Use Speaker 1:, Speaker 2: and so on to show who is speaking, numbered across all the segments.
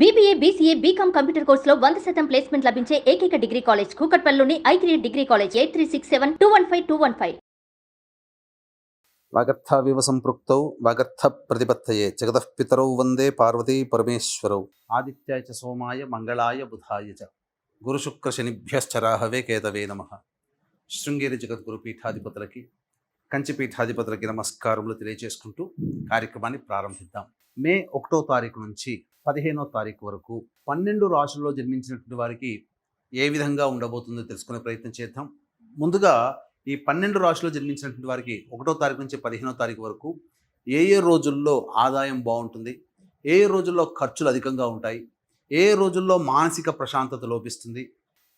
Speaker 1: BBA BCA BCom computer కోర్సులో వంద శాతం ప్లేస్మెంట్ లభించే ఏకైక degree college కూకట్పల్లిలోని I three degree college eight three six seven two one five two one five
Speaker 2: వాగర్థావివ సంపృక్తౌ వాగర్థ ప్రతిపత్తయే జగతః పితరౌ వందే పార్వతీ పరమేశ్వరౌ. ఆదిత్యాయ చ సోమాయ మంగళాయ బుధాయ చ. గురుశుక్ర శనిభ్యశ్చరాహవే కేతవే నమ. శృంగేరి జగద్గురు పీఠాధిపతులకి కంచి పీఠాధిపతులకి నమస్కారములు తెలియజేసుకుంటూ కార్యక్రమాన్ని ప్రారంభిద్దాం. మే ఒకటో తారీఖు నుంచి పదిహేనో తారీఖు వరకు పన్నెండు రాశుల్లో జన్మించినటువంటి వారికి ఏ విధంగా ఉండబోతుందో తెలుసుకునే ప్రయత్నం చేద్దాం. ముందుగా ఈ పన్నెండు రాశుల్లో జన్మించినటువంటి వారికి ఒకటో తారీఖు నుంచి పదిహేనో తారీఖు వరకు ఏ ఏ రోజుల్లో ఆదాయం బాగుంటుంది ఏ ఏ రోజుల్లో ఖర్చులు అధికంగా ఉంటాయి ఏ ఏ రోజుల్లో మానసిక ప్రశాంతత లోపిస్తుంది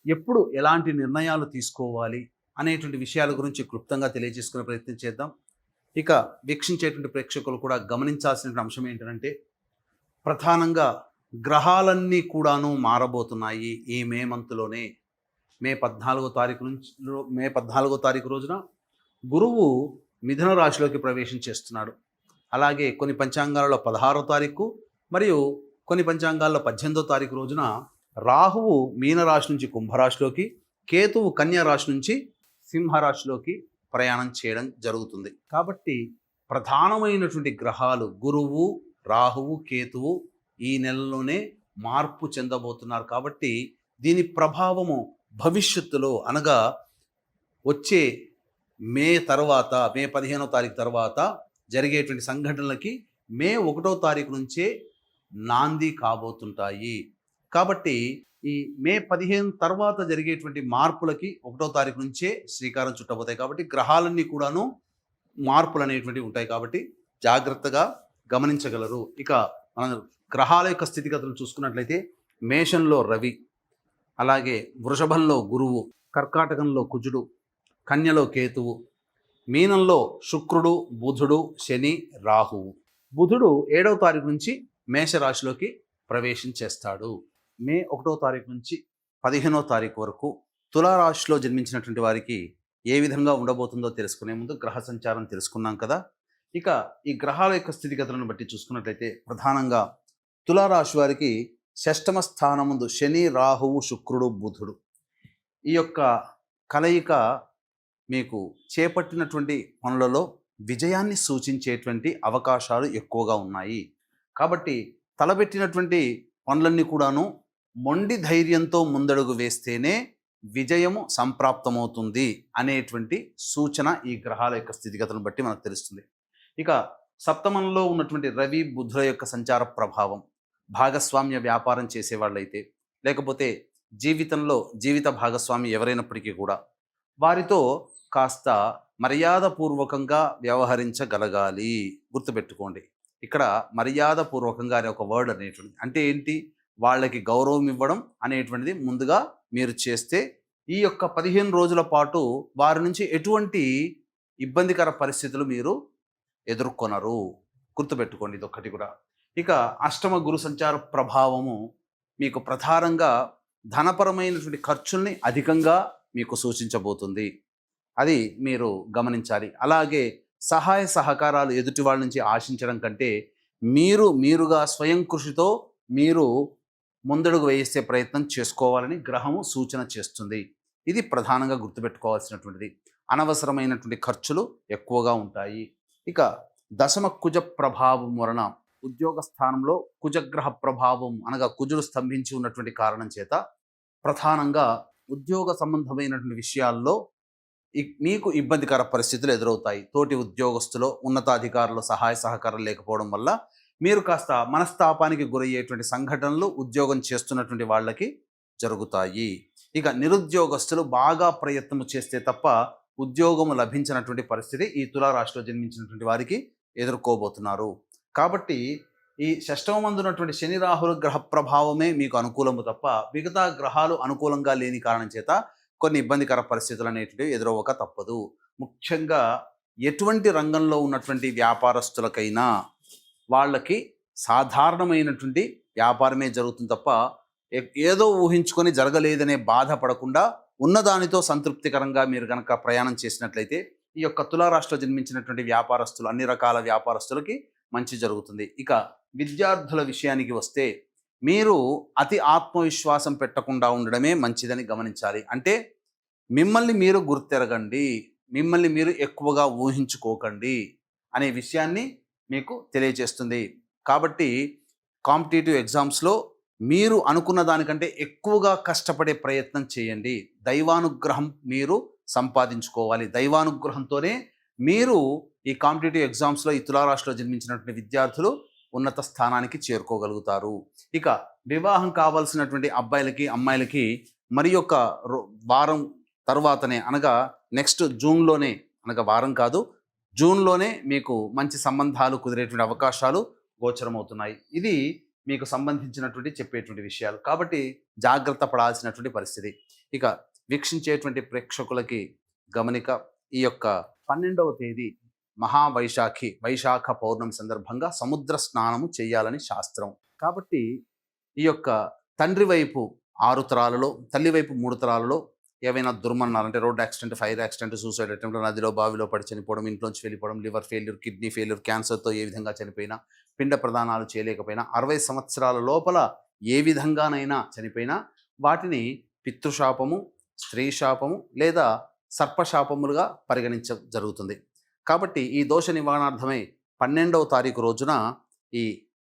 Speaker 2: ఎప్పుడు ఎలాంటి నిర్ణయాలు తీసుకోవాలి అనేటువంటి విషయాల గురించి క్లుప్తంగా తెలియజేసుకునే ప్రయత్నం చేద్దాం. ఇక వీక్షించేటువంటి ప్రేక్షకులు కూడా గమనించాల్సిన అంశం ఏంటంటే ప్రధానంగా గ్రహాలన్నీ కూడాను మారబోతున్నాయి ఈ మే మంత్లోనే. మే పద్నాలుగో తారీఖు నుంచి మే పద్నాలుగో తారీఖు రోజున గురువు మిథున రాశిలోకి ప్రవేశం చేస్తున్నాడు. అలాగే కొన్ని పంచాంగాలలో పదహారో తారీఖు మరియు కొన్ని పంచాంగాల్లో పద్దెనిమిదో తారీఖు రోజున రాహువు మీనరాశి నుంచి కుంభరాశిలోకి కేతువు కన్యా రాశి నుంచి సింహరాశిలోకి ప్రయాణం చేయడం జరుగుతుంది. కాబట్టి ప్రధానమైనటువంటి గ్రహాలు గురువు రాహువు కేతువు ఈ నెలలోనే మార్పు చెందబోతున్నారు. కాబట్టి దీని ప్రభావము భవిష్యత్తులో అనగా వచ్చే మే తర్వాత మే పదిహేనో తారీఖు తర్వాత జరిగేటువంటి సంఘటనలకి మే ఒకటో తారీఖు నుంచే నాంది కాబోతుంటాయి. కాబట్టి ఈ మే పదిహేను తర్వాత జరిగేటువంటి మార్పులకి ఒకటో తారీఖు నుంచే శ్రీకారం చుట్టబోతాయి కాబట్టి గ్రహాలన్నీ కూడాను మార్పులు అనేటువంటివి ఉంటాయి కాబట్టి జాగ్రత్తగా గమనించగలరు. ఇక మన గ్రహాల యొక్క స్థితిగతులు చూసుకున్నట్లయితే మేషంలో రవి అలాగే వృషభంలో గురువు కర్కాటకంలో కుజుడు కన్యలో కేతువు మీనంలో శుక్రుడు బుధుడు శని రాహువు. బుధుడు ఏడవ తారీఖు నుంచి మేషరాశిలోకి ప్రవేశం చేస్తాడు మే ఒకటో తారీఖు నుంచి పదిహేనో తారీఖు వరకు తులారాశిలో జన్మించినటువంటి వారికి ఏ విధంగా ఉండబోతుందో తెలుసుకునే ముందు గ్రహ సంచారం తెలుసుకున్నాం కదా. ఇక ఈ గ్రహాల యొక్క స్థితిగతులను బట్టి చూసుకున్నట్లయితే ప్రధానంగా తులారాశి వారికి షష్టమ స్థానముందు శని రాహువు శుక్రుడు బుధుడు ఈ యొక్క కలయిక మీకు చేపట్టినటువంటి పనులలో విజయాన్ని సూచించేటువంటి అవకాశాలు ఎక్కువగా ఉన్నాయి. కాబట్టి తలబెట్టినటువంటి పనులన్నీ కూడాను మొండి ధైర్యంతో ముందడుగు వేస్తేనే విజయము సంప్రాప్తమవుతుంది అనేటువంటి సూచన ఈ గ్రహాల యొక్క స్థితిగతులను బట్టి మనకు తెలుస్తుంది. ఇక సప్తమంలో ఉన్నటువంటి రవి బుధుల యొక్క సంచార ప్రభావం భాగస్వామ్య వ్యాపారం చేసేవాళ్ళైతే లేకపోతే జీవితంలో జీవిత భాగస్వామి ఎవరైనప్పటికీ కూడా వారితో కాస్త మర్యాదపూర్వకంగా వ్యవహరించగలగాలి. గుర్తుపెట్టుకోండి. ఇక్కడ మర్యాదపూర్వకంగా అనే ఒక వర్డ్ అనేటువంటి అంటే ఏంటి? వాళ్ళకి గౌరవం ఇవ్వడం అనేటువంటిది ముందుగా మీరు చేస్తే ఈ యొక్క పదిహేను రోజుల పాటు వారి నుంచి ఎటువంటి ఇబ్బందికర పరిస్థితులు మీరు ఎదుర్కొనరు. గుర్తుపెట్టుకోండి ఇది ఒక్కటి కూడా. ఇక అష్టమ గురు సంచార ప్రభావము మీకు ప్రధానంగా ధనపరమైనటువంటి ఖర్చుల్ని అధికంగా మీకు సూచించబోతుంది. అది మీరు గమనించాలి. అలాగే సహాయ సహకారాలు ఎదుటి వాళ్ళ నుంచి ఆశించడం కంటే మీరు మీరుగా స్వయం కృషితో మీరు ముందడుగు వేసే ప్రయత్నం చేసుకోవాలని గ్రహము సూచన చేస్తుంది. ఇది ప్రధానంగా గుర్తుపెట్టుకోవాల్సినటువంటిది. అనవసరమైనటువంటి ఖర్చులు ఎక్కువగా ఉంటాయి. ఇక దశమ కుజ ప్రభావం వలన ఉద్యోగ స్థానంలో కుజగ్రహ ప్రభావం అనగా కుజుడు స్తంభించి ఉన్నటువంటి కారణం చేత ప్రధానంగా ఉద్యోగ సంబంధమైనటువంటి విషయాల్లో మీకు ఇబ్బందికర పరిస్థితులు ఎదురవుతాయి. తోటి ఉద్యోగస్తులు ఉన్నతాధికారుల సహాయ సహకారం లేకపోవడం వల్ల మీరు కాస్త మనస్తాపానికి గురయ్యేటువంటి సంఘటనలు ఉద్యోగం చేస్తున్నటువంటి వాళ్ళకి జరుగుతాయి. ఇక నిరుద్యోగస్తులు బాగా ప్రయత్నం చేస్తే తప్ప ఉద్యోగం లభించినటువంటి పరిస్థితి ఈ తులారాశిలో జన్మించినటువంటి వారికి ఎదుర్కోబోతున్నారు. కాబట్టి ఈ షష్టమ మందున్నటువంటి శని రాహుల గ్రహ ప్రభావమే మీకు అనుకూలము తప్ప మిగతా గ్రహాలు అనుకూలంగా లేని కారణం చేత కొన్ని ఇబ్బందికర పరిస్థితులు అనేటివి ఎదురవ్వక తప్పదు. ముఖ్యంగా ఎటువంటి రంగంలో ఉన్నటువంటి వ్యాపారస్తులకైనా వాళ్ళకి సాధారణమైనటువంటి వ్యాపారమే జరుగుతుంది తప్ప ఏదో ఊహించుకొని జరగలేదనే బాధపడకుండా ఉన్నదానితో సంతృప్తికరంగా మీరు కనుక ప్రయాణం చేసినట్లయితే ఈ యొక్క తులారాష్ట్రంలో జన్మించినటువంటి వ్యాపారస్తులు అన్ని రకాల వ్యాపారస్తులకి మంచి జరుగుతుంది. ఇక విద్యార్థుల విషయానికి వస్తే మీరు అతి ఆత్మవిశ్వాసం పెట్టకుండా ఉండడమే మంచిదని గమనించాలి. అంటే మిమ్మల్ని మీరు గుర్తెరగండి మిమ్మల్ని మీరు ఎక్కువగా ఊహించుకోకండి అనే విషయాన్ని మీకు తెలియజేస్తుంది. కాబట్టి కాంపిటేటివ్ ఎగ్జామ్స్లో మీరు అనుకున్న దానికంటే ఎక్కువగా కష్టపడే ప్రయత్నం చేయండి. దైవానుగ్రహం మీరు సంపాదించుకోవాలి. దైవానుగ్రహంతోనే మీరు ఈ కాంపిటేటివ్ ఎగ్జామ్స్లో ఈ తులారాశిలో జన్మించినటువంటి విద్యార్థులు ఉన్నత స్థానానికి చేరుకోగలుగుతారు. ఇక వివాహం కావాల్సినటువంటి అబ్బాయిలకి అమ్మాయిలకి మరి యొక్క రో- వారం తర్వాతనే అనగా నెక్స్ట్ జూన్లోనే అనగా వారం కాదు జూన్లోనే మీకు మంచి సంబంధాలు కుదిరేటువంటి అవకాశాలు గోచరమవుతున్నాయి. ఇది మీకు సంబంధించినటువంటి చెప్పేటువంటి విషయాలు. కాబట్టి జాగ్రత్త పడాల్సినటువంటి పరిస్థితి. ఇక వీక్షించేటువంటి ప్రేక్షకులకి గమనిక ఈ యొక్క పన్నెండవ తేదీ మహావైశాఖి వైశాఖ పౌర్ణమి సందర్భంగా సముద్ర స్నానము చేయాలని శాస్త్రం. కాబట్టి ఈ యొక్క తండ్రి వైపు ఆరు తరాలలో తల్లి వైపు మూడు తరాలలో ఏవైనా దుర్మరణాలు అంటే road accident fire accident suicide attempt నదిలో బావిలో పడి చనిపోవడం ఇంట్లోంచి వెళ్ళిపోవడం లివర్ ఫెయిల్యూర్ కిడ్నీ ఫెయిల్యూర్ క్యాన్సర్తో ఏ విధంగా చనిపోయినా పిండ ప్రదానాలు చేయలేకపోయినా అరవై సంవత్సరాల లోపల ఏ విధంగానైనా చనిపోయినా వాటిని పితృశాపము స్త్రీ శాపము లేదా సర్పశాపములుగా పరిగణించ జరుగుతుంది. కాబట్టి ఈ దోష నివారణార్థమై పన్నెండవ తారీఖు రోజున ఈ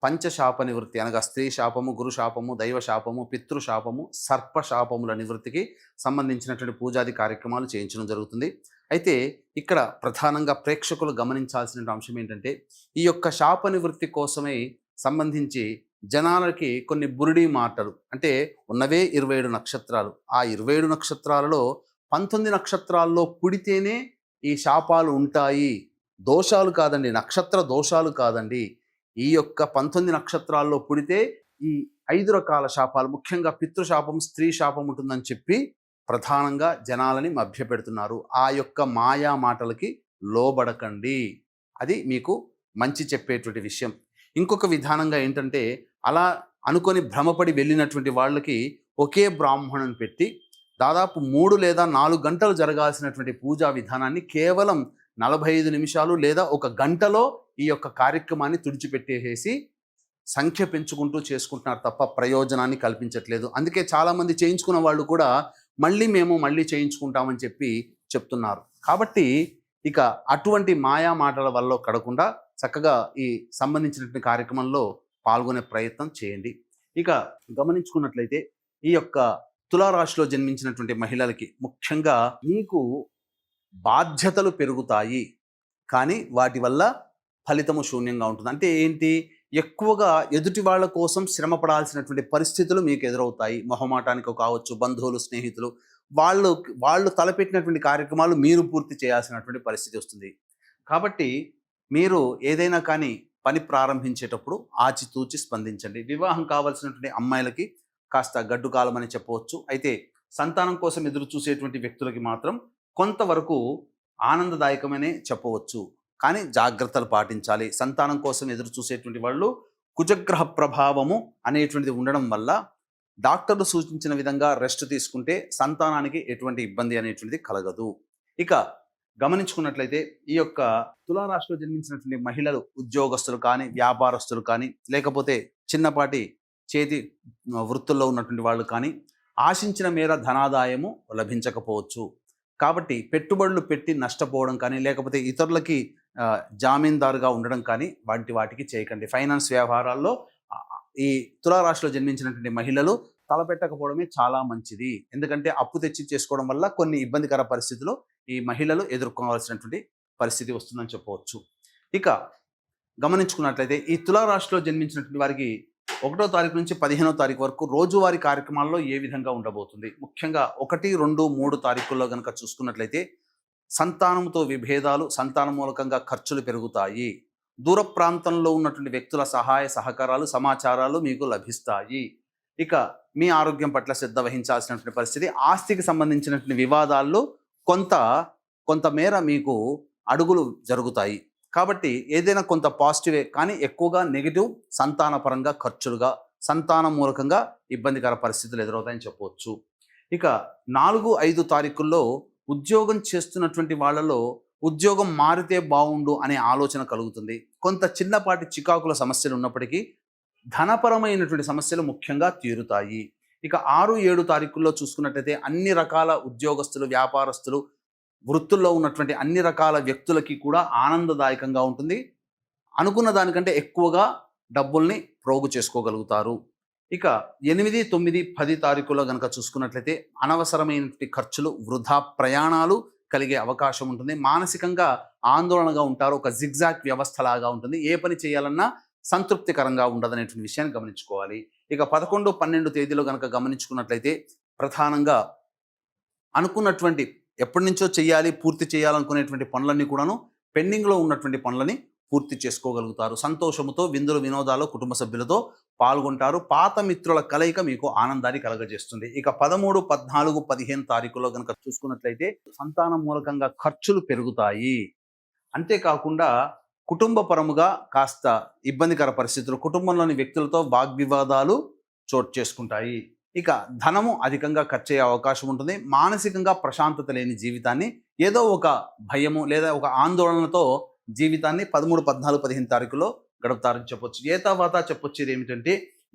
Speaker 2: పంచశాప నివృత్తి అనగా స్త్రీ శాపము గురు శాపము దైవ శాపము పితృశాపము సర్ప శాపముల నివృత్తికి సంబంధించినటువంటి పూజాది కార్యక్రమాలు చేయించడం జరుగుతుంది. అయితే ఇక్కడ ప్రధానంగా ప్రేక్షకులు గమనించాల్సిన అంశం ఏంటంటే ఈ యొక్క శాప నివృత్తి కోసమే సంబంధించి జనాలకి కొన్ని బురిడి మాటలు అంటే ఉన్నవే ఇరవై ఏడు నక్షత్రాలు. ఆ ఇరవై ఏడు నక్షత్రాలలో పంతొమ్మిది నక్షత్రాల్లో పుడితేనే ఈ శాపాలు ఉంటాయి. దోషాలు కాదండి నక్షత్ర దోషాలు కాదండి. ఈ యొక్క పంతొమ్మిది నక్షత్రాల్లో పుడితే ఈ ఐదు రకాల శాపాలు ముఖ్యంగా పితృశాపం స్త్రీ శాపం ఉంటుందని చెప్పి ప్రధానంగా జనాలని మభ్యపెడుతున్నారు. ఆ యొక్క మాయా మాటలకి లోబడకండి. అది మీకు మంచి చెప్పేటువంటి విషయం. ఇంకొక విధానంగా ఏంటంటే అలా అనుకొని భ్రమపడి వెళ్ళినటువంటి వాళ్ళకి ఒకే బ్రాహ్మణుని పెట్టి దాదాపు మూడు లేదా నాలుగు గంటలు జరగాల్సినటువంటి పూజా విధానాన్ని కేవలం నలభై ఐదు నిమిషాలు లేదా ఒక గంటలో ఈ యొక్క కార్యక్రమాన్ని తుడిచిపెట్టేసేసి సంఖ్య పెంచుకుంటూ చేసుకుంటున్నారు తప్ప ప్రయోజనాన్ని కల్పించట్లేదు. అందుకే చాలామంది చేయించుకున్న వాళ్ళు కూడా మళ్ళీ మేము మళ్ళీ చేయించుకుంటామని చెప్పి చెప్తున్నారు. కాబట్టి ఇక అటువంటి మాయా మాటల వల్ల కడకుండా చక్కగా ఈ సంబంధించినటువంటి కార్యక్రమంలో పాల్గొనే ప్రయత్నం చేయండి. ఇక గమనించుకున్నట్లయితే ఈ యొక్క తులారాశిలో జన్మించినటువంటి మహిళలకి ముఖ్యంగా మీకు బాధ్యతలు పెరుగుతాయి. కానీ వాటి వల్ల ఫలితము శూన్యంగా ఉంటుంది. అంటే ఏంటి? ఎక్కువగా ఎదుటి వాళ్ళ కోసం శ్రమ పడాల్సినటువంటి పరిస్థితులు మీకు ఎదురవుతాయి. మొహమాటానికి కావచ్చు బంధువులు స్నేహితులు. వాళ్ళు వాళ్ళు తలపెట్టినటువంటి కార్యక్రమాలు మీరు పూర్తి చేయాల్సినటువంటి పరిస్థితి వస్తుంది. కాబట్టి మీరు ఏదైనా కానీ పని ప్రారంభించేటప్పుడు ఆచితూచి స్పందించండి. వివాహం కావాల్సినటువంటి అమ్మాయిలకి కాస్త గడ్డు కాలం అని చెప్పవచ్చు. అయితే సంతానం కోసం ఎదురు చూసేటువంటి వ్యక్తులకి మాత్రం కొంతవరకు ఆనందదాయకమనే చెప్పవచ్చు. కానీ జాగ్రత్తలు పాటించాలి. సంతానం కోసం ఎదురు చూసేటువంటి వాళ్ళు కుజగ్రహ ప్రభావము అనేటువంటిది ఉండడం వల్ల డాక్టర్లు సూచించిన విధంగా రెస్ట్ తీసుకుంటే సంతానానికి ఎటువంటి ఇబ్బంది అనేటువంటిది కలగదు. ఇక గమనించుకున్నట్లయితే ఈ యొక్క తులారాశిలో జన్మించినటువంటి మహిళలు ఉద్యోగస్తులు కానీ వ్యాపారస్తులు కానీ లేకపోతే చిన్నపాటి చేతి వృత్తుల్లో ఉన్నటువంటి వాళ్ళు కానీ ఆశించిన మేర ధనాదాయము లభించకపోవచ్చు. కాబట్టి పెట్టుబడులు పెట్టి నష్టపోవడం కానీ లేకపోతే ఇతరులకి జామీందారుగా ఉండడం కానీ వంటి వాటికి చేయకండి. ఫైనాన్స్ వ్యవహారాల్లో ఈ తులారాశిలో జన్మించినటువంటి మహిళలు తలపెట్టకపోవడమే చాలా మంచిది. ఎందుకంటే అప్పు తెచ్చి చేసుకోవడం వల్ల కొన్ని ఇబ్బందికర పరిస్థితులు ఈ మహిళలు ఎదుర్కోవాల్సినటువంటి పరిస్థితి వస్తుందని చెప్పవచ్చు. ఇక గమనించుకున్నట్లయితే ఈ తులారాశిలో జన్మించినటువంటి వారికి ఒకటో తారీఖు నుంచి పదిహేనో తారీఖు వరకు రోజువారీ కార్యక్రమాల్లో ఏ విధంగా ఉండబోతుంది? ముఖ్యంగా ఒకటి రెండు మూడు తారీఖుల్లో కనుక చూసుకున్నట్లయితే సంతానంతో విభేదాలు సంతానం మూలకంగా ఖర్చులు పెరుగుతాయి. దూర ప్రాంతంలో ఉన్నటువంటి వ్యక్తుల సహాయ సహకారాలు సమాచారాలు మీకు లభిస్తాయి. ఇక మీ ఆరోగ్యం పట్ల శ్రద్ధ వహించాల్సినటువంటి పరిస్థితి ఆస్తికి సంబంధించినటువంటి వివాదాల్లో కొంత కొంతమేర మీకు అడుగులు జరుగుతాయి. కాబట్టి ఏదైనా కొంత పాజిటివే కానీ ఎక్కువగా నెగిటివ్ సంతానపరంగా ఖర్చులుగా సంతానం మూలకంగా ఇబ్బందికర పరిస్థితులు ఎదురవుతాయని చెప్పవచ్చు. ఇక నాలుగు ఐదు తారీఖుల్లో ఉద్యోగం చేస్తున్నటువంటి వాళ్ళలో ఉద్యోగం మారితే బాగుండు అనే ఆలోచన కలుగుతుంది. కొంత చిన్నపాటి చికాకుల సమస్యలు ఉన్నప్పటికీ ధనపరమైనటువంటి సమస్యలు ముఖ్యంగా తీరుతాయి. ఇక ఆరు ఏడు తారీఖుల్లో చూసుకున్నట్లయితే అన్ని రకాల ఉద్యోగస్తులు వ్యాపారస్తులు వృత్తుల్లో ఉన్నటువంటి అన్ని రకాల వ్యక్తులకి కూడా ఆనందదాయకంగా ఉంటుంది. అనుకున్న దానికంటే ఎక్కువగా డబ్బుల్ని ప్రోగు చేసుకోగలుగుతారు. ఇక ఎనిమిది తొమ్మిది పది తారీఖులో కనుక చూసుకున్నట్లయితే అనవసరమైనటువంటి ఖర్చులు వృధా ప్రయాణాలు కలిగే అవకాశం ఉంటుంది. మానసికంగా ఆందోళనగా ఉంటారు. ఒక జిగ్జాక్ వ్యవస్థలాగా ఉంటుంది. ఏ పని చేయాలన్నా సంతృప్తికరంగా ఉండదనేటువంటి విషయాన్ని గమనించుకోవాలి. ఇక పదకొండు పన్నెండు తేదీలో కనుక గమనించుకున్నట్లయితే ప్రధానంగా అనుకున్నటువంటి ఎప్పటి నుంచో చేయాలి పూర్తి చేయాలనుకునేటువంటి పనులన్నీ కూడాను పెండింగ్లో ఉన్నటువంటి పనులని పూర్తి చేసుకోగలుగుతారు. సంతోషముతో విందులు వినోదాలు కుటుంబ సభ్యులతో పాల్గొంటారు. పాత మిత్రుల కలయిక మీకు ఆనందాన్ని కలగజేస్తుంది. ఇక పదమూడు పద్నాలుగు పదిహేను తారీఖులో కనుక చూసుకున్నట్లయితే సంతానం మూలకంగా ఖర్చులు పెరుగుతాయి. అంతేకాకుండా కుటుంబ పరముగా కాస్త ఇబ్బందికర పరిస్థితులు కుటుంబంలోని వ్యక్తులతో వాగ్వివాదాలు చోటు చేసుకుంటాయి. ఇక ధనము అధికంగా ఖర్చు అయ్యే అవకాశం ఉంటుంది. మానసికంగా ప్రశాంతత లేని జీవితాన్ని ఏదో ఒక భయము లేదా ఒక ఆందోళనతో జీవితాన్ని పదమూడు పద్నాలుగు పదిహేను తారీఖులో గడుపుతారని చెప్పొచ్చు. ఏ తర్వాత చెప్పొచ్చేది ఏమిటంటే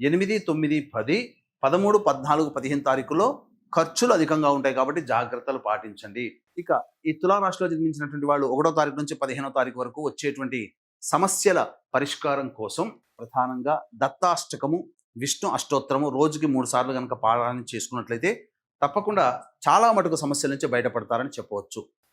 Speaker 2: ఎనిమిది తొమ్మిది పది పదమూడు పద్నాలుగు పదిహేను తారీఖులో ఖర్చులు అధికంగా ఉంటాయి కాబట్టి జాగ్రత్తలు పాటించండి. ఇక ఈ తులారాశిలో జన్మించినటువంటి వాళ్ళు ఒకటో తారీఖు నుంచి పదిహేనో తారీఖు వరకు వచ్చేటువంటి సమస్యల పరిష్కారం కోసం ప్రధానంగా దత్తాష్టకము విష్ణు అష్టోత్తరము రోజుకి మూడు సార్లు కనుక పారాయణ చేసుకున్నట్లయితే తప్పకుండా చాలా మటుకు సమస్యల నుంచి బయటపడతారని చెప్పవచ్చు.